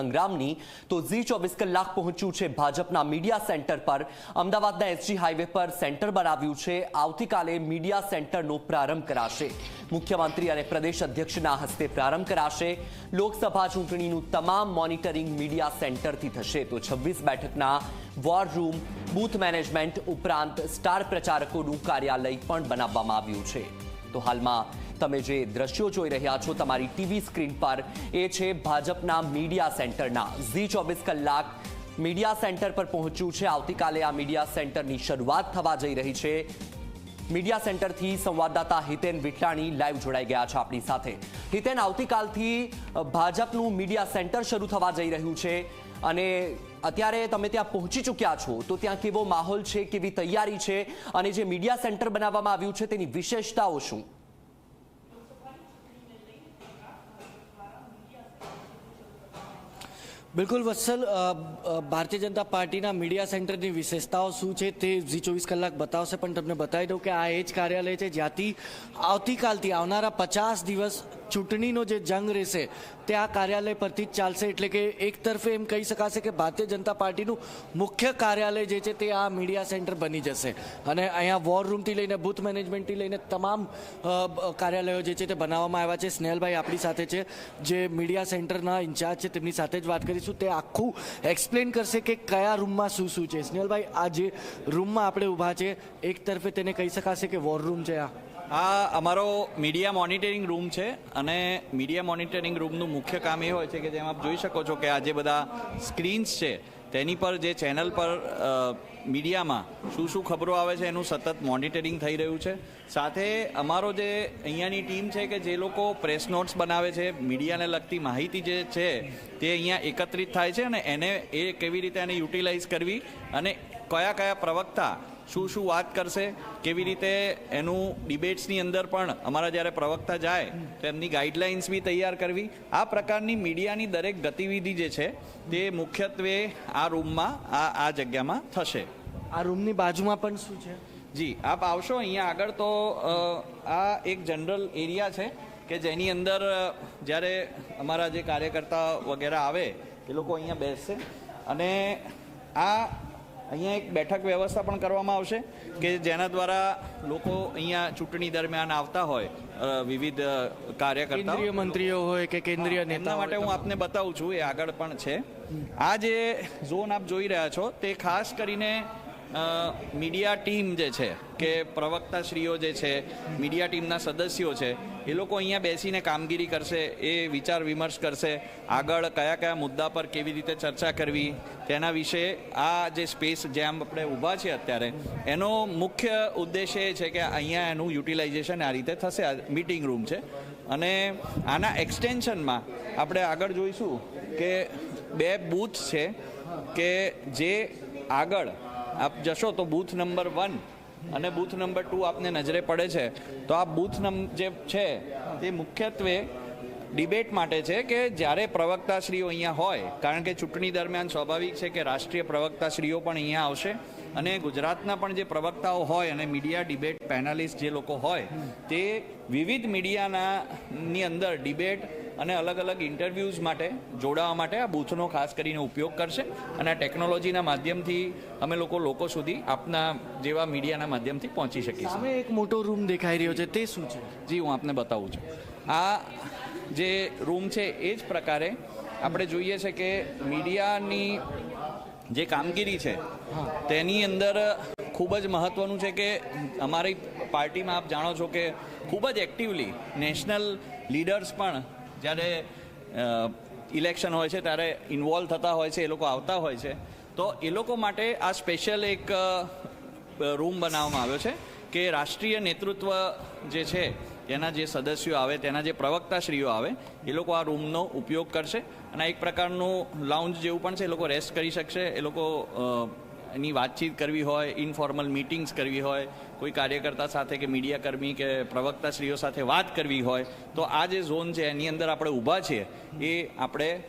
સંગ્રામની, તો ઝી ચોવીસ કલાક પહોંચ્યું છે ભાજપના મીડિયા સેન્ટર પર. અમદાવાદના એસજી હાઈવે પર સેન્ટર બનાવ્યું છે. આવતીકાલે મીડિયા સેન્ટરનો પ્રારંભ કરાશે. મુખ્યમંત્રી અને પ્રદેશ અધ્યક્ષના હસ્તે પ્રારંભ કરાશે. લોકસભા ચૂંટણીનું તમામ મોનિટરિંગ મીડિયા સેન્ટરથી થશે. તો છવ્વીસ બેઠકના વોર રૂમ બૂથ મેનેજમેન્ટ ઉપરાંત સ્ટાર પ્રચારકોનું કાર્યાલય પણ બનાવવામાં આવ્યું છે. તો હાલમાં તમે જે દ્રશ્યો જોઈ રહ્યા છો તમારી ટીવી સ્ક્રીન પર, એ છે ભાજપના મીડિયા સેન્ટરના. ઝી ચોવીસ કલાક મીડિયા સેન્ટર પર પહોંચ્યું છે. આવતીકાલે આ મીડિયા સેન્ટરની શરૂઆત થવા જઈ રહી છે. મીડિયા સેન્ટરથી સંવાદદાતા હિતેન વિઠલાણી લાઈવ જોડાઈ ગયા છે આપણી સાથે. હિતેન, આવતીકાલથી ભાજપનું મીડિયા સેન્ટર શરૂ થવા જઈ રહ્યું છે. અને અત્યારે તમે ત્યાં પહોંચી ચૂક્યા છો, તો ત્યાં કેવો માહોલ છે, કેવી તૈયારી છે, અને જે મીડિયા સેન્ટર બનાવવામાં આવ્યું છે, તેની વિશેષતાઓ શું? બિલકુલ, વત્સલ ભારતીય જનતા પાર્ટીના મીડિયા સેન્ટરની વિશેષતાઓ શું છે તે ઝી ચોવીસ કલાક બતાવશે, પણ તમને બતાવી દઉં કે આ એ જ કાર્યાલય છે જ્યાંથી આવતીકાલથી આવનારા પચાસ દિવસ ચૂંટણીનો જે જંગ રહેશે, તે આ કાર્યાલય પરથી જ ચાલશે. એટલે કે એક તરફે એમ કહી શકાશે કે ભારતીય જનતા પાર્ટીનું મુખ્ય કાર્યાલય જે છે તે આ મીડિયા સેન્ટર બની જશે. અને અહીંયા વોર રૂમથી લઈને, બૂથ મેનેજમેન્ટથી લઈને તમામ કાર્યાલયો જે છે તે બનાવવામાં આવ્યા છે. સ્નેહલભાઈ આપણી સાથે છે, જે મીડિયા સેન્ટરના ઇન્ચાર્જ છે, તેમની સાથે જ વાત કરીશું. તે આખું એક્સપ્લેન કરશે કે કયા રૂમમાં શું શું છે. સ્નેહલભાઈ, આ જે રૂમમાં આપણે ઊભા છે, એક તરફે તેને કહી શકાશે કે વોર રૂમ છે આ. આ અમારો મીડિયા મોનિટરિંગ રૂમ છે અને મીડિયા મોનિટરિંગ રૂમનું મુખ્ય કામ એ હોય છે કે જેમ આપ જોઈ શકો છો કે આ જે બધા સ્ક્રીન્સ છે, તેની પર જે ચેનલ પર મીડિયામાં શું શું ખબરો આવે છે એનું સતત મોનિટરિંગ થઈ રહ્યું છે. સાથે અમારો જે અહીંયાની ટીમ છે કે જે લોકો પ્રેસ નોટ્સ બનાવે છે મીડિયાને લગતી માહિતી જે છે, તે અહીંયા એકત્રિત થાય છે અને એને એ કેવી રીતે એને યુટિલાઇઝ કરવી અને કયા કયા પ્રવક્તા શું શું વાત કરશે કેવી રીતે એનું ડિબેટ્સની અંદર પણ અમારા જ્યારે પ્રવક્તા જાય તો એમની ગાઈડલાઇન્સ બી તૈયાર કરવી. આ પ્રકારની મીડિયાની દરેક ગતિવિધિ જે છે તે મુખ્યત્વે આ રૂમમાં આ આ જગ્યામાં થશે. આ રૂમની બાજુમાં પણ શું છે? જી આપ આવશો અહીંયા આગળ તો આ એક જનરલ એરિયા છે કે જેની અંદર જ્યારે અમારા જે કાર્યકર્તા વગેરે આવે એ લોકો અહીંયા બેસશે. અને આ અહીંયા એક બેઠક વ્યવસ્થા પણ કરવામાં આવશે કે જેના દ્વારા લોકો અહીંયા ચૂંટણી દરમિયાન આવતા હોય વિવિધ કાર્યકર્તા કેન્દ્રીય મંત્રીઓ હોય કે કેન્દ્રીય નેતા માટે હું આપને બતાવું છું એ આગળ પણ છે. આ જે ઝોન આપ જોઈ રહ્યા છો તે ખાસ કરીને મીડિયા ટીમ જે છે કે પ્રવક્તાશ્રીઓ જે છે મીડિયા ટીમના સદસ્યો છે એ લોકો અહીંયા બેસીને કામગીરી કરશે, એ વિચાર વિમર્શ કરશે, આગળ કયા કયા મુદ્દા પર કેવી રીતે ચર્ચા કરવી, તેના વિશે આ જે સ્પેસ જ્યાં આપણે ઊભા છે અત્યારે, એનો મુખ્ય ઉદ્દેશ્ય એ છે કે અહીંયા એનું યુટિલાઇઝેશન આ રીતે થશે, આ મીટિંગ રૂમ છે. અને આના એક્સટેન્શનમાં આપણે આગળ જોઈશું કે બે બૂથ છે કે જે આગળ, આપ જશો તો બૂથ નંબર વન અને બૂથ નંબર ટુ આપને નજરે પડે છે. તો આ બૂથ નંબર જે છે તે મુખ્યત્વે ડિબેટ માટે છે કે જ્યારે પ્રવક્તાશ્રીઓ અહીંયા હોય, કારણ કે ચૂંટણી દરમિયાન સ્વાભાવિક છે કે રાષ્ટ્રીય પ્રવક્તાશ્રીઓ પણ અહીંયા આવશે અને ગુજરાતના પણ જે પ્રવક્તાઓ હોય અને મીડિયા ડિબેટ પેનલિસ્ટ જે લોકો હોય, તે વિવિધ મીડિયાના ની અંદર ડિબેટ અને અલગ અલગ ઇન્ટરવ્યૂઝ માટે જોડાવા માટે આ બૂથનો ખાસ કરીને ઉપયોગ કરશે. અને આ ટેકનોલોજીના માધ્યમથી અમે લોકો લોકો સુધી આપના જેવા મીડિયાના માધ્યમથી પહોંચી શકીશું. સામે એક મોટો રૂમ દેખાઈ રહ્યો છે તે શું છે? જી હું આપને બતાવું છું. આ જે રૂમ છે એ જ પ્રકારે આપણે જોઈએ છે કે મીડિયાની જે કામગીરી છે તેની અંદર ખૂબ જ મહત્ત્વનું છે કે અમારી પાર્ટીમાં આપ જાણો છો કે ખૂબ જ એક્ટિવલી નેશનલ લીડર્સ પણ જ્યારે ઇલેક્શન હોય છે, ત્યારે ઇન્વોલ્વ થતા હોય છે, એ લોકો આવતા હોય છે. તો એ લોકો માટે આ સ્પેશિયલ એક રૂમ બનાવવામાં આવ્યો છે કે રાષ્ટ્રીય નેતૃત્વ જે છે તેના જે સદસ્યો આવે, તેના જે પ્રવક્તાશ્રીઓ આવે, એ લોકો આ રૂમનો ઉપયોગ કરશે. અને એક પ્રકારનું લાઉન્જ જેવું પણ છે, એ લોકો રેસ્ટ કરી શકશે, એ લોકો એની વાતચીત કરવી હોય ઇનફોર્મલ મિટિંગ્સ કરવી હોય કોઈ કાર્યકર્તા સાથે કે મીડિયાકર્મી કે પ્રવક્તાશ્રીઓ સાથે વાત કરવી હોય તો આ જે ઝોન છે એની અંદર આપણે ઊભા છીએ એ આપણે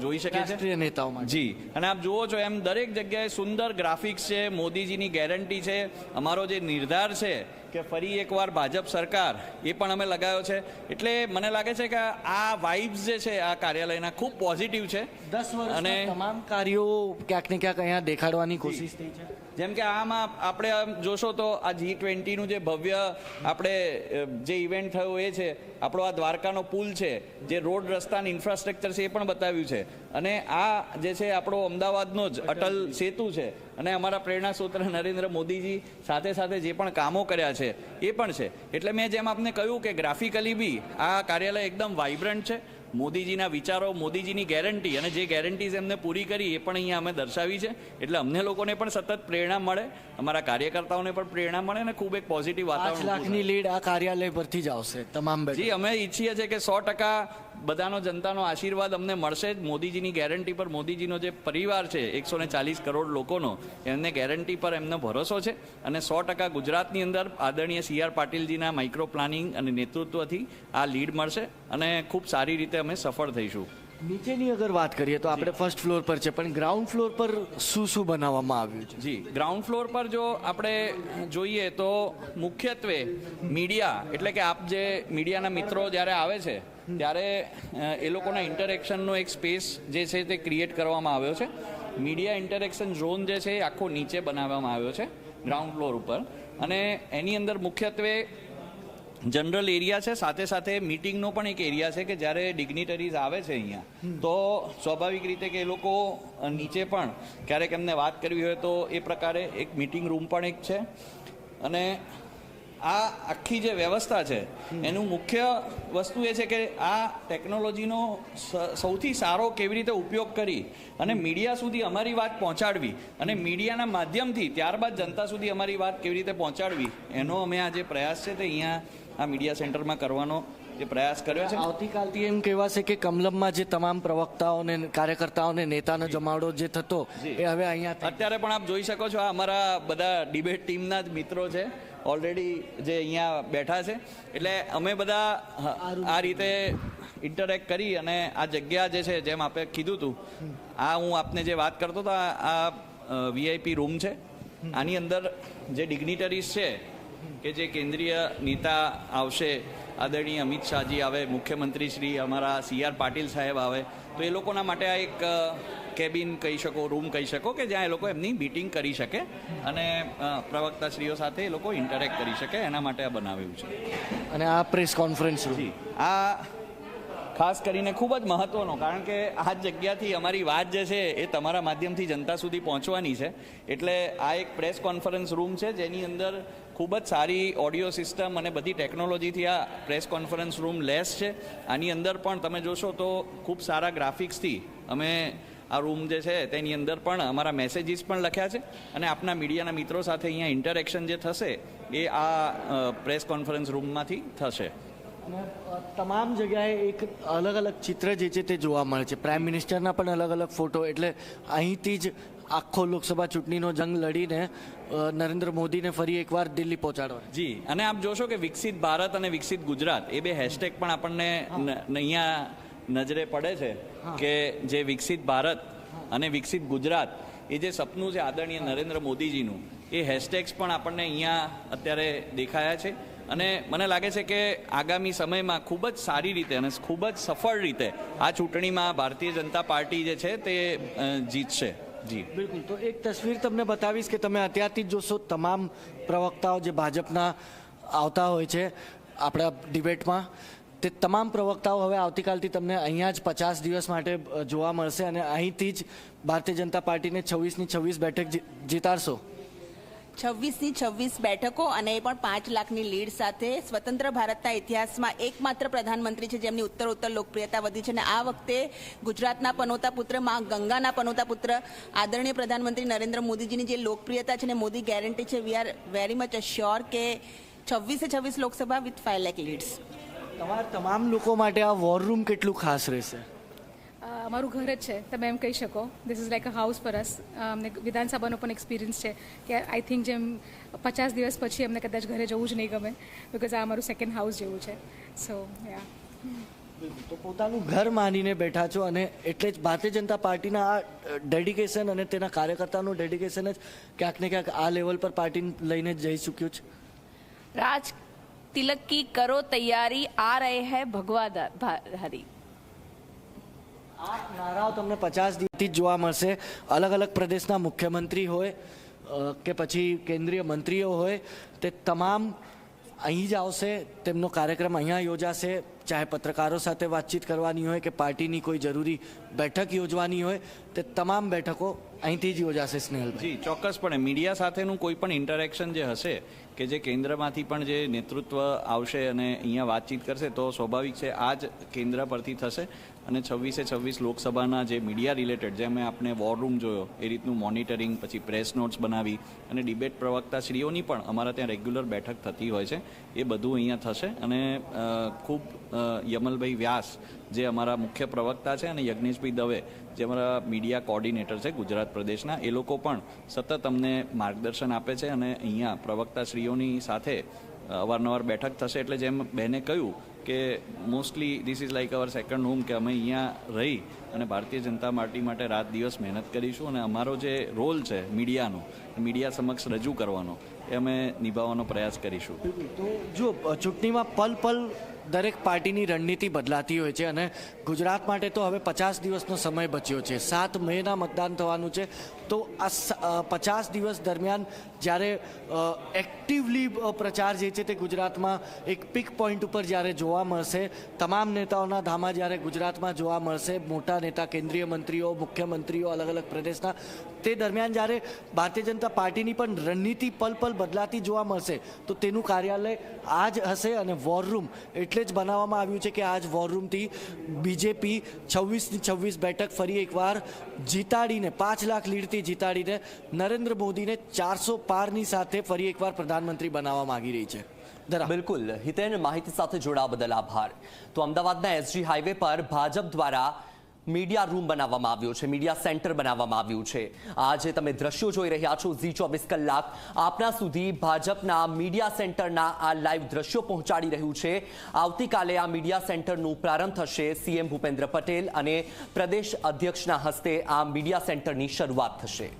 જોઈ શકીએ છીએ. નેતાઓમાં જી. અને આપ જુઓ છો એમ દરેક જગ્યાએ સુંદર ગ્રાફિક્સ છે મોદીજીની ગેરંટી છે અમારો જે નિર્ધાર છે કે ફરી એકવાર ભાજપ સરકાર એ પણ અમે લગાવ્યો છે. એટલે મને લાગે છે કે આ વાઇબ્સ જે છે આ કાર્યાલયના ખૂબ પોઝિટિવ છે. દસ વર્ષ અને તમામ કાર્યો ક્યાંક ને ક્યાંક અહીંયા દેખાડવાની કોશિશ થઈ છે. જેમ કે આમાં આપણે આમ જોશો તો આ જી ટ્વેન્ટીનું જે ભવ્ય આપણે જે ઇવેન્ટ થયું એ છે આપણો આ દ્વારકાનો પુલ છે જે રોડ રસ્તાનું ઇન્ફ્રાસ્ટ્રક્ચર છે એ પણ બતાવ્યું છે. અને આ જે છે આપણો અમદાવાદનો જ અટલ સેતુ છે. અને અમારા પ્રેરણા સૂત્ર નરેન્દ્ર મોદીજી સાથે સાથે જે પણ કામો કર્યા છે એ પણ છે. એટલે મેં જેમ આપને કહ્યું કે ગ્રાફિકલી બી આ કાર્યાલય એકદમ વાઇબ્રન્ટ છે. મોદીજીના વિચારો મોદીજીની ગેરંટી અને જે ગેરંટીઝ એમને પૂરી કરી એ પણ અહીંયા અમે દર્શાવી છે. એટલે અમને લોકોને પણ સતત પ્રેરણા મળે અમારા કાર્યકર્તાઓને પણ પ્રેરણા મળે અને ખૂબ એક પોઝિટિવ વાતાવરણ લાખની લીડ આ કાર્યાલય પરથી જ આવશે તમામ જી અમે ઈચ્છીએ છીએ કે સો ટકા બધાનો જનતાનો આશીર્વાદ અમને મળશે જ. મોદીજીની ગેરંટી પર મોદીજીનો જે પરિવાર છે એકસો ને ચાલીસ કરોડ લોકોનો એમને ગેરંટી પર એમનો ભરોસો છે. અને સો ટકા ગુજરાતની અંદર આદરણીય સી આર પાટીલજીના માઇક્રો પ્લાનિંગ અને નેતૃત્વથી આ લીડ મળશે અને ખૂબ સારી રીતે અમે સફળ થઈશું. નીચેની અગર વાત કરીએ તો આપણે ફર્સ્ટ ફ્લોર પર છે પણ ગ્રાઉન્ડ ફ્લોર પર શું શું બનાવવામાં આવ્યું છે? જી ગ્રાઉન્ડ ફ્લોર પર જો આપણે જોઈએ તો મુખ્યત્વે મીડિયા એટલે કે આપ જે મીડિયાના મિત્રો જ્યારે આવે છે ત્યારે એ લોકોના ઇન્ટરેક્શનનો એક સ્પેસ જે છે તે ક્રિએટ કરવામાં આવ્યો છે. મીડિયા ઇન્ટરેક્શન ઝોન જે છે એ આખો નીચે બનાવવામાં આવ્યો છે ગ્રાઉન્ડ ફ્લોર ઉપર. અને એની અંદર મુખ્યત્વે જનરલ એરિયા છે, સાથે સાથે મીટિંગનો પણ એક એરિયા છે કે જ્યારે ડિગ્નિટરીઝ આવે છે અહીંયા, તો સ્વાભાવિક રીતે કે એ લોકો નીચે પણ ક્યારેક એમને વાત કરવી હોય તો એ પ્રકારે એક મિટિંગ રૂમ પણ એક છે. અને આ આખી જે વ્યવસ્થા છે એનું મુખ્ય વસ્તુ એ છે કે આ ટેકનોલોજીનો સૌથી સારો કેવી રીતે ઉપયોગ કરી અને મીડિયા સુધી અમારી વાત પહોંચાડવી અને મીડિયાના માધ્યમથી ત્યારબાદ જનતા સુધી અમારી વાત કેવી રીતે પહોંચાડવી એનો અમે આ જે પ્રયાસ છે તે અહીંયા આ મીડિયા સેન્ટરમાં કરવાનો જે પ્રયાસ કર્યો છે. આવતીકાલથી એમ કહેવાશે કે કમલમમાં જે તમામ પ્રવક્તાઓને કાર્યકર્તાઓને નેતાનો જમાવડો જે થતો એ હવે અહીંયા અત્યારે પણ આપ જોઈ શકો છો આ અમારા બધા ડિબેટ ટીમના જ મિત્રો છે. ઓલરેડી જે અહીંયા બેઠા છે. એટલે અમે બધા આ રીતે ઇન્ટરેક્ટ કરી અને આ જગ્યા જે છે, જેમ આપે કીધું હતું આ હું આપને જે વાત કરતો હતો આ- વીઆઈપી રૂમ છે. આની અંદર જે ડિગ્નિટરીઝ છે, કે જે કેન્દ્રીય નેતા આવશે આદરણીય અમિત શાહજી આવે મુખ્યમંત્રી શ્રી અમારા સી આર પાટીલ સાહેબ આવે તો એ લોકોના માટે આ એક કેબિન કહી શકો રૂમ કહી શકો કે જ્યાં એ લોકો એમની મીટિંગ કરી શકે અને પ્રવક્તા પ્રવક્તાશ્રીઓ સાથે એ લોકો ઇન્ટરેક્ટ કરી શકે એના માટે આ બનાવ્યું છે. અને આ પ્રેસ કોન્ફરન્સ આ ખાસ કરીને ખૂબ જ મહત્વનો કારણ કે આ જગ્યાથી અમારી વાત જે છે એ તમારા માધ્યમથી જનતા સુધી પહોંચવાની છે. એટલે આ એક પ્રેસ કોન્ફરન્સ રૂમ છે જેની અંદર ખૂબ જ સારી ઓડિયો સિસ્ટમ અને બધી ટેકનોલોજીથી આ પ્રેસ કોન્ફરન્સ રૂમ લેસ છે. આની અંદર પણ તમે જોશો તો ખૂબ સારા ગ્રાફિક્સથી અમે આ રૂમ જે છે તેની અંદર પણ અમારા મેસેજીસ પણ લખ્યા છે અને આપના મીડિયાના મિત્રો સાથે અહીંયા ઇન્ટરેક્શન જે થશે એ આ પ્રેસ કોન્ફરન્સ રૂમમાંથી થશે. તમામ જગ્યાએ એક અલગ અલગ ચિત્ર જે છે તે જોવા મળે છે. પ્રાઇમ મિનિસ્ટરના પણ અલગ અલગ ફોટો એટલે અહીંથી જ આખો લોકસભા ચૂંટણીનો જંગ લડીને નરેન્દ્ર મોદીને ફરી એકવાર દિલ્હી પહોંચાડવા. જી અને આપ જોશો કે વિકસિત ભારત અને વિકસિત ગુજરાત એ બે હેશટેગ પણ આપણને અહીંયા નજરે પડે છે કે જે વિકસિત ભારત અને વિકસિત ગુજરાત એ જે સપનું છે આદરણીય નરેન્દ્ર મોદીજીનું એ હેશટેગ્સ પણ આપણને અહીંયા અત્યારે દેખાયા છે. અને મને લાગે છે કે આગામી સમયમાં ખૂબ જ સારી રીતે અને ખૂબ જ સફળ રીતે આ ચૂંટણીમાં ભારતીય જનતા પાર્ટી જે છે તે જીતશે. જી. બિલકુલ. તો એક તસવીર તમને બતાવીશ કે તમે અત્યારથી જોશો તમામ પ્રવક્તાઓ જે ભાજપના આવતા હોય છે આપણા ડિબેટમાં, તે તમામ પ્રવક્તાઓ હવે આવતીકાલથી તમને અહીંયા જ પચાસ દિવસ માટે જોવા મળશે અને અહીંથી જ ભારતીય જનતા પાર્ટીને છવ્વીસની છવ્વીસ બેઠક જીતાડશો. છવ્વીસની છવ્વીસ બેઠકો અને એ પણ પાંચ લાખની લીડ સાથે સ્વતંત્ર ભારતના ઇતિહાસમાં એકમાત્ર પ્રધાનમંત્રી છે જેમની ઉત્તર ઉત્તર લોકપ્રિયતા વધી છે અને આ વખતે ગુજરાતના પનોતા પુત્રમાં ગંગાના પનોતા પુત્ર આદરણીય પ્રધાનમંત્રી નરેન્દ્ર મોદીજીની જે લોકપ્રિયતા છે અને મોદી ગેરંટી છે we are very much sure કે છવ્વીસે છવ્વીસ Lok Sabha with five lakh leads તમારા તમામ લોકો માટે આ વોર રૂમ કેટલું ખાસ રહેશે? અમારું ઘર જ છે તમે એમ કહી શકો. This is like a house for us અમને વિધાનસભાનો પણ એક્સપિરિયન્સ છે કે આઈ થિંક જેમ પચાસ દિવસ પછી અમને કદાચ ઘરે જવું જ નહીં ગમે બિકોઝ આ અમારું સેકન્ડ હાઉસ જેવું છે. સો યા તો પોતાનું ઘર માનીને બેઠા છો અને એટલે જ ભારતીય જનતા પાર્ટીના આ ડેડિકેશન અને તેના કાર્યકર્તાનું ડેડિકેશન જ ક્યાંક ને ક્યાંક આ લેવલ પર પાર્ટી લઈને જઈ ચૂક્યું છે? રાજ તિલક કી કરો તૈયારી આ રહે હૈ ભગવા ભગવાધારી આ નારાઓ તમને પચાસ દિવસથી જ જોવા મળશે. અલગ અલગ પ્રદેશના મુખ્યમંત્રી હોય કે પછી કેન્દ્રીય મંત્રીઓ હોય, તે તમામ અહીં જ આવશે, તેમનો કાર્યક્રમ અહીંયા યોજાશે. ચાહે પત્રકારો સાથે વાતચીત કરવાની હોય, કે પાર્ટીની કોઈ જરૂરી બેઠક યોજવાની હોય, તે તમામ બેઠકો અહીંથી જ યોજાશે સ્નેહલભાઈ. ચોક્કસપણે. મીડિયા સાથેનું કોઈ પણ ઇન્ટરેક્શન જે હશે કે જે કેન્દ્રમાંથી પણ જે નેતૃત્વ આવશે અને અહીંયા વાતચીત કરશે, તો સ્વાભાવિક છે આ જ કેન્દ્ર પરથી થશે. અને છવ્વીસે છવ્વીસ લોકસભાના જે મીડિયા રિલેટેડ, જે મેં આપણે વોર રૂમ જોયો, એ રીતનું મોનિટરિંગ પછી પ્રેસ નોટ્સ બનાવી અને ડિબેટ પ્રવક્તા શ્રીઓની પણ અમારા ત્યાં રેગ્યુલર બેઠક થતી હોય છે. એ બધું અહીંયા થશે અને ખૂબ યમલભાઈ વ્યાસ જે અમારા મુખ્ય પ્રવક્તા છે અને યજ્ઞેશભાઈ દવે જે અમારા મીડિયા કોર્ડિનેટર છે ગુજરાત પ્રદેશના, એ લોકો પણ સતત અમને માર્ગદર્શન આપે છે અને અહીંયા પ્રવક્તાશ્રીઓની સાથે અવારનવાર બેઠક થશે એટલે જેમ બહેને કહ્યું કે mostly this is like our second home કે અમે અહીંયા રહી અને ભારતીય જનતા પાર્ટી માટે રાત દિવસ મહેનત કરીશું અને અમારો જે રોલ છે મીડિયાનો મીડિયા સમક્ષ રજૂ કરવાનો, એ અમે નિભાવવાનો પ્રયાસ કરીશું. તો જો ચૂંટણીમાં પલ પલ દરેક પાર્ટીની રણનીતિ બદલાતી હોય છે અને ગુજરાત માટે તો હવે પચાસ દિવસનો સમય બચ્યો છે. સાત મેના મતદાન થવાનું છે. તો આ પચાસ દિવસ દરમિયાન જ્યારે એક્ટિવલી પ્રચાર જે છે તે ગુજરાતમાં એક પીક પોઈન્ટ ઉપર જ્યારે જોવા મળશે, તમામ નેતાઓના ધામા જ્યારે ગુજરાતમાં જોવા મળશે, મોટા નેતા, કેન્દ્રીય મંત્રીઓ, મુખ્યમંત્રીઓ અલગ અલગ પ્રદેશના તે દરમિયાન જ્યારે ભારતીય જનતા પાર્ટીની પણ રણનીતિ પલ પલ બદલાતી જોવા મળશે, તો તેનું કાર્યાલય આ જ હશે અને વોરરૂમ એટલે જ બનાવવામાં આવ્યું છે કે આ જ વોરરૂમથી બીજેપી છવ્વીસની છવ્વીસ બેઠક ફરી એકવાર જીતાડીને, પાંચ લાખ લીડથી જીતાડીને નરેન્દ્ર મોદીને ચારસો પારની સાથે ફરી એકવાર પ્રધાનમંત્રી બનાવવા માગી રહી છે. બિલકુલ. હિતેન માહિતી સાથે જોડાવા બદલ આભાર. તો અમદાવાદના એસજી હાઈવે પર ભાજપ દ્વારા મીડિયા રૂમ બનાવવામાં આવ્યો છે, મીડિયા સેન્ટર બનાવવામાં આવ્યું છે. આજે તમે દ્રશ્યો જોઈ રહ્યા છો, ઝી ચોવીસ કલાક, આપના સુધી ભાજપના મીડિયા સેન્ટરના આ લાઈવ દ્રશ્યો પહોંચાડી રહ્યું છે. આવતીકાલે આ મીડિયા સેન્ટરનું પ્રારંભ થશે સીએમ ભૂપેન્દ્ર પટેલ અને પ્રદેશ અધ્યક્ષના હસ્તે આ મીડિયા સેન્ટરની શરૂઆત થશે.